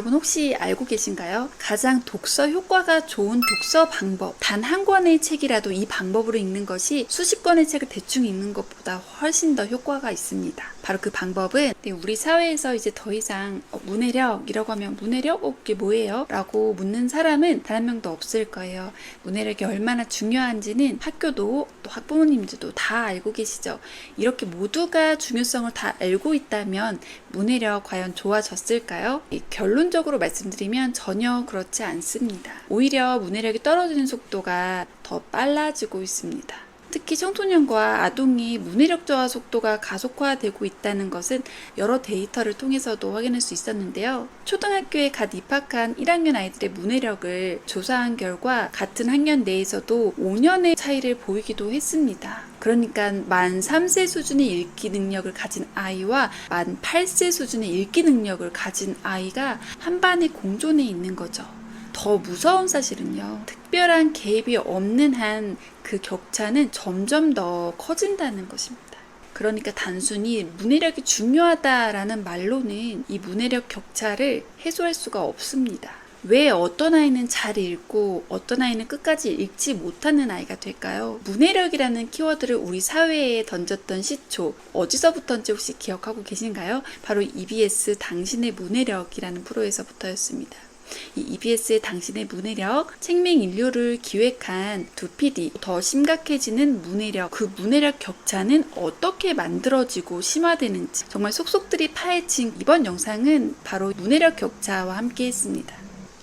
여러분 혹시 알고 계신가요? 가장 독서 효과가 좋은 독서 방법. 단 한 권의 책이라도 이 방법으로 읽는 것이 수십 권의 책을 대충 읽는 것보다 훨씬 더 효과가 있습니다. 바로 그 방법은 네, 우리 사회에서 이제 더 이상 어, 문해력이라고 하면 문해력? 어, 그게 뭐예요? 라고 묻는 사람은 단 한 명도 없을 거예요. 문해력이 얼마나 중요한지는 학교도 또 학부모님들도 다 알고 계시죠. 이렇게 모두가 중요성을 다 알고 있다면 문해력 과연 좋아졌을까요? 이 결론 적으로 말씀드리면 전혀 그렇지 않습니다. 오히려 문해력이 떨어지는 속도가 더 빨라지고 있습니다. 특히 청소년과 아동이 문해력 저하 속도가 가속화되고 있다는 것은 여러 데이터를 통해서도 확인할 수 있었는데요. 초등학교에 갓 입학한 1학년 아이들의 문해력을 조사한 결과 같은 학년 내에서도 5년의 차이를 보이기도 했습니다. 그러니까 만 3세 수준의 읽기 능력을 가진 아이와 만 8세 수준의 읽기 능력을 가진 아이가 한 반에 공존해 있는 거죠. 더 무서운 사실은요. 특별한 개입이 없는 한 그 격차는 점점 더 커진다는 것입니다. 그러니까 단순히 문해력이 중요하다라는 말로는 이 문해력 격차를 해소할 수가 없습니다. 왜 어떤 아이는 잘 읽고 어떤 아이는 끝까지 읽지 못하는 아이가 될까요? 문해력이라는 키워드를 우리 사회에 던졌던 시초 어디서부터인지 혹시 기억하고 계신가요? 바로 EBS 당신의 문해력이라는 프로에서부터였습니다. 이 EBS의 당신의 문해력, 책맹 인류를 기획한 두 PD, 더 심각해지는 문해력, 그 문해력 격차는 어떻게 만들어지고 심화되는지 정말 속속들이 파헤친 이번 영상은 바로 문해력 격차와 함께 했습니다.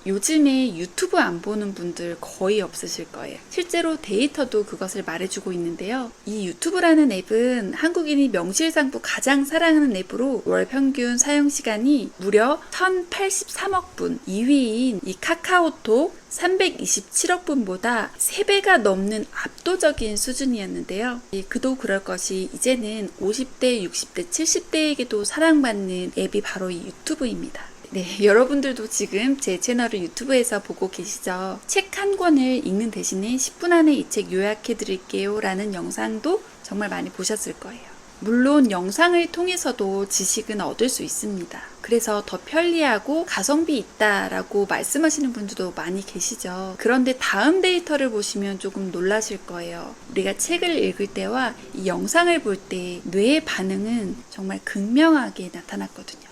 요즘에 유튜브 안 보는 분들 거의 없으실 거예요. 실제로 데이터도 그것을 말해주고 있는데요. 이 유튜브라는 앱은 한국인이 명실상부 가장 사랑하는 앱으로 월 평균 사용 시간이 무려 1083억 분, 2위인 이 카카오톡 327억 분보다 3배가 넘는 압도적인 수준이었는데요. 이 그도 그럴 것이 이제는 50대, 60대, 70대에게도 사랑받는 앱이 바로 이 유튜브입니다. 네, 여러분들도 지금 제 채널을 유튜브에서 보고 계시죠? 책 한 권을 읽는 대신에 10분 안에 이 책 요약해 드릴게요 라는 영상도 정말 많이 보셨을 거예요. 물론 영상을 통해서도 지식은 얻을 수 있습니다. 그래서 더 편리하고 가성비 있다라고 말씀하시는 분들도 많이 계시죠. 그런데 다음 데이터를 보시면 조금 놀라실 거예요. 우리가 책을 읽을 때와 이 영상을 볼 때 뇌의 반응은 정말 극명하게 나타났거든요.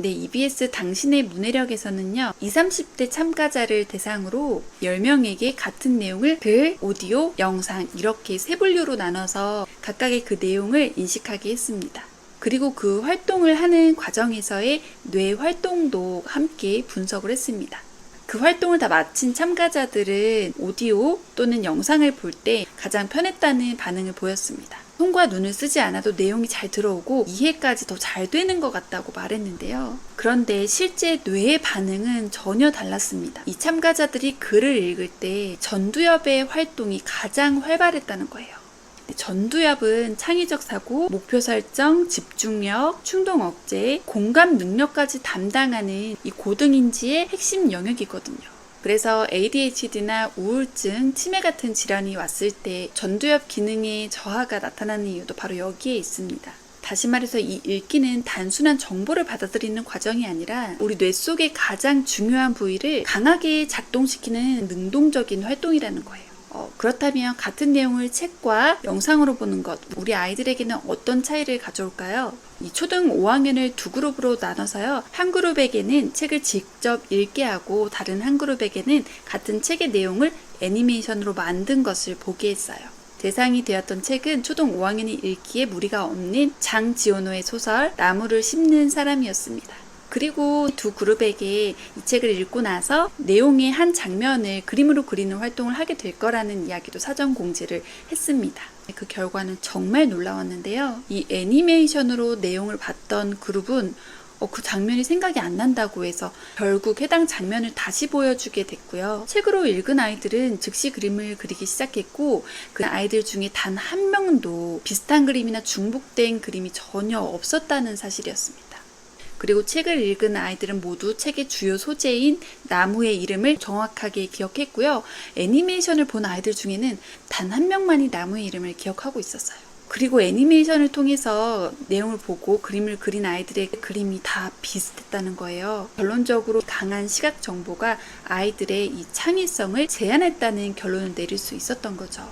네, EBS 당신의 문해력에서는요, 20, 30대 참가자를 대상으로 10명에게 같은 내용을 글, 오디오, 영상 이렇게 세 분류로 나눠서 각각의 그 내용을 인식하게 했습니다. 그리고 그 활동을 하는 과정에서의 뇌 활동도 함께 분석을 했습니다. 그 활동을 다 마친 참가자들은 오디오 또는 영상을 볼 때 가장 편했다는 반응을 보였습니다. 손과 눈을 쓰지 않아도 내용이 잘 들어오고 이해까지 더 잘 되는 것 같다고 말했는데요. 그런데 실제 뇌의 반응은 전혀 달랐습니다. 이 참가자들이 글을 읽을 때 전두엽의 활동이 가장 활발했다는 거예요. 전두엽은 창의적 사고, 목표 설정, 집중력, 충동 억제, 공감 능력까지 담당하는 이 고등인지의 핵심 영역이거든요. 그래서 ADHD나 우울증, 치매 같은 질환이 왔을 때 전두엽 기능의 저하가 나타나는 이유도 바로 여기에 있습니다. 다시 말해서 이 읽기는 단순한 정보를 받아들이는 과정이 아니라 우리 뇌 속의 가장 중요한 부위를 강하게 작동시키는 능동적인 활동이라는 거예요. 어, 그렇다면 같은 내용을 책과 영상으로 보는 것, 우리 아이들에게는 어떤 차이를 가져올까요? 이 초등 5학년을 두 그룹으로 나눠서요. 한 그룹에게는 책을 직접 읽게 하고 다른 한 그룹에게는 같은 책의 내용을 애니메이션으로 만든 것을 보게 했어요. 대상이 되었던 책은 초등 5학년이 읽기에 무리가 없는 장지원호의 소설 나무를 심는 사람이었습니다. 그리고 두 그룹에게 이 책을 읽고 나서 내용의 한 장면을 그림으로 그리는 활동을 하게 될 거라는 이야기도 사전 공지를 했습니다. 그 결과는 정말 놀라웠는데요. 이 애니메이션으로 내용을 봤던 그룹은 어, 그 장면이 생각이 안 난다고 해서 결국 해당 장면을 다시 보여주게 됐고요. 책으로 읽은 아이들은 즉시 그림을 그리기 시작했고 그 아이들 중에 단 한 명도 비슷한 그림이나 중복된 그림이 전혀 없었다는 사실이었습니다. 그리고 책을 읽은 아이들은 모두 책의 주요 소재인 나무의 이름을 정확하게 기억했고요. 애니메이션을 본 아이들 중에는 단 한 명만이 나무의 이름을 기억하고 있었어요. 그리고 애니메이션을 통해서 내용을 보고 그림을 그린 아이들의 그림이 다 비슷했다는 거예요. 결론적으로 강한 시각 정보가 아이들의 이 창의성을 제한했다는 결론을 내릴 수 있었던 거죠.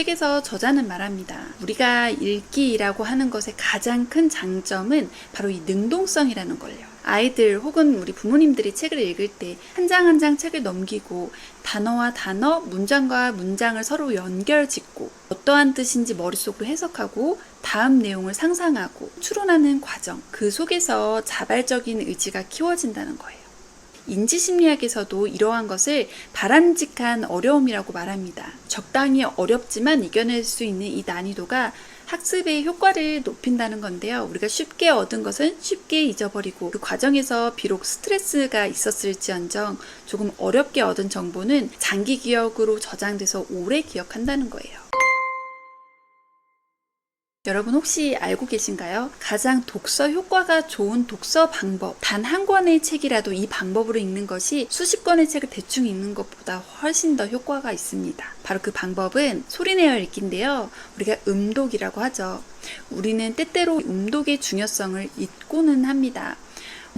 책에서 저자는 말합니다. 우리가 읽기라고 하는 것의 가장 큰 장점은 바로 이 능동성이라는 걸요. 아이들 혹은 우리 부모님들이 책을 읽을 때 한 장 한 장 책을 넘기고 단어와 단어, 문장과 문장을 서로 연결 짓고 어떠한 뜻인지 머릿속으로 해석하고 다음 내용을 상상하고 추론하는 과정, 그 속에서 자발적인 의지가 키워진다는 거예요. 인지심리학에서도 이러한 것을 바람직한 어려움이라고 말합니다. 적당히 어렵지만 이겨낼 수 있는 이 난이도가 학습의 효과를 높인다는 건데요. 우리가 쉽게 얻은 것은 쉽게 잊어버리고 그 과정에서 비록 스트레스가 있었을지언정 조금 어렵게 얻은 정보는 장기 기억으로 저장돼서 오래 기억한다는 거예요. 여러분 혹시 알고 계신가요? 가장 독서 효과가 좋은 독서 방법. 단 한 권의 책이라도 이 방법으로 읽는 것이 수십 권의 책을 대충 읽는 것보다 훨씬 더 효과가 있습니다. 바로 그 방법은 소리내어 읽기인데요. 우리가 음독이라고 하죠. 우리는 때때로 음독의 중요성을 잊고는 합니다.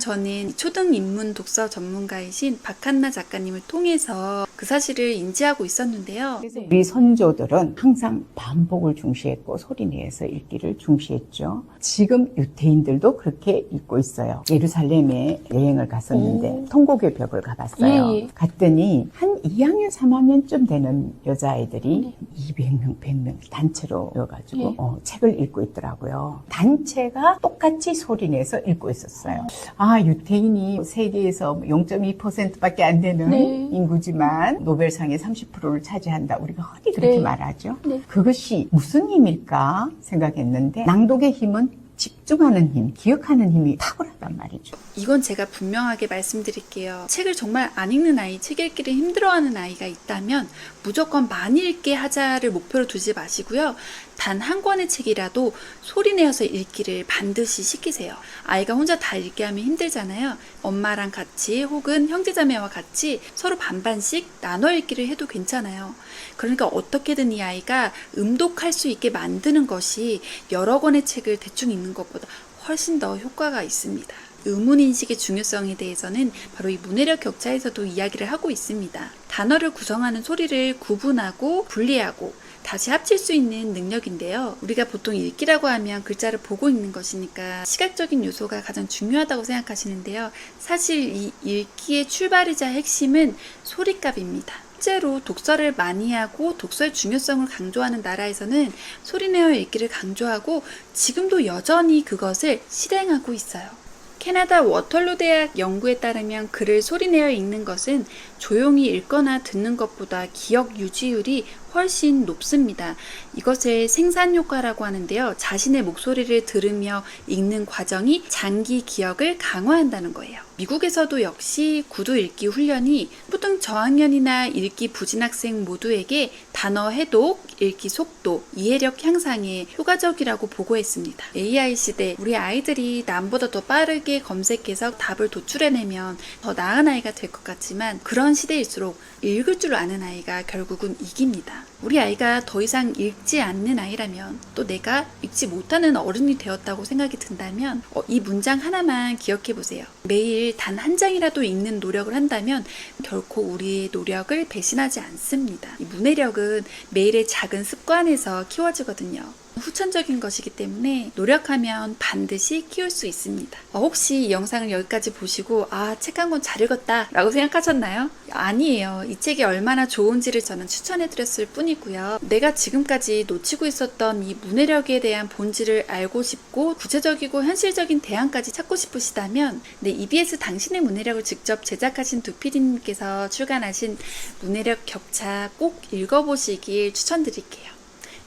저는 초등 인문 독서 전문가이신 박한나 작가님을 통해서 그 사실을 인지하고 있었는데요. 우리 선조들은 항상 반복을 중시했고 소리 내서 읽기를 중시했죠. 지금 유태인들도 그렇게 읽고 있어요. 예루살렘에 여행을 갔었는데 오. 통곡의 벽을 가봤어요. 예, 예. 갔더니 한 2학년, 3학년쯤 되는 여자아이들이 네. 200명, 100명 단체로 여가지고 예. 어, 책을 읽고 있더라고요. 단체가 똑같이 소리 내서 읽고 있었어요. 아, 유태인이 세계에서 0.2%밖에 안 되는 네. 인구지만 노벨상의 30%를 차지한다. 우리가 흔히 그렇게 네. 말하죠. 네. 그것이 무슨 힘일까 생각했는데 낭독의 힘은 집중하는 힘, 기억하는 힘이 탁월하단 말이죠. 이건 제가 분명하게 말씀드릴게요. 책을 정말 안 읽는 아이, 책 읽기를 힘들어하는 아이가 있다면 무조건 많이 읽게 하자를 목표로 두지 마시고요. 단 한 권의 책이라도 소리 내어서 읽기를 반드시 시키세요. 아이가 혼자 다 읽게 하면 힘들잖아요. 엄마랑 같이 혹은 형제자매와 같이 서로 반반씩 나눠 읽기를 해도 괜찮아요. 그러니까 어떻게든 이 아이가 음독할 수 있게 만드는 것이 여러 권의 책을 대충 읽는 것보다 훨씬 더 효과가 있습니다. 의문 인식의 중요성에 대해서는 바로 이 문해력 격차에서도 이야기를 하고 있습니다. 단어를 구성하는 소리를 구분하고 분리하고 다시 합칠 수 있는 능력인데요. 우리가 보통 읽기라고 하면 글자를 보고 읽는 것이니까 시각적인 요소가 가장 중요하다고 생각하시는데요. 사실 이 읽기의 출발이자 핵심은 소리값입니다. 실제로 독서를 많이 하고 독서의 중요성을 강조하는 나라에서는 소리내어 읽기를 강조하고 지금도 여전히 그것을 실행하고 있어요. 캐나다 워털루 대학 연구에 따르면 글을 소리내어 읽는 것은 조용히 읽거나 듣는 것보다 기억 유지율이 훨씬 높습니다. 이것을 생산 효과라고 하는데요. 자신의 목소리를 들으며 읽는 과정이 장기 기억을 강화한다는 거예요. 미국에서도 역시 구두 읽기 훈련이 초등 저학년이나 읽기 부진 학생 모두에게 단어 해독, 읽기 속도, 이해력 향상에 효과적이라고 보고했습니다. AI 시대 우리 아이들이 남보다 더 빠르게 검색해서 답을 도출해내면 더 나은 아이가 될 것 같지만 그런 시대일수록 읽을 줄 아는 아이가 결국은 이깁니다. 우리 아이가 더 이상 읽지 않는 아이라면 또 내가 읽지 못하는 어른이 되었다고 생각이 든다면 어, 이 문장 하나만 기억해 보세요. 매일 단 한 장이라도 읽는 노력을 한다면 결코 우리의 노력을 배신하지 않습니다. 이 문해력은 매일의 작은 습관에서 키워지거든요. 후천적인 것이기 때문에 노력하면 반드시 키울 수 있습니다. 어, 혹시 이 영상을 여기까지 보시고 아, 책 한 권 잘 읽었다 라고 생각하셨나요? 아니에요. 이 책이 얼마나 좋은지를 저는 추천해 드렸을 뿐이고요. 내가 지금까지 놓치고 있었던 이 문해력에 대한 본질을 알고 싶고 구체적이고 현실적인 대안까지 찾고 싶으시다면 네, EBS 당신의 문해력을 직접 제작하신 두 PD님께서 출간하신 문해력 격차 꼭 읽어보시길 추천드릴게요.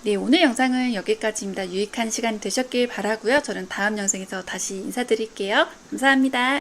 네, 오늘 영상은 여기까지입니다. 유익한 시간 되셨길 바라고요. 저는 다음 영상에서 다시 인사드릴게요. 감사합니다.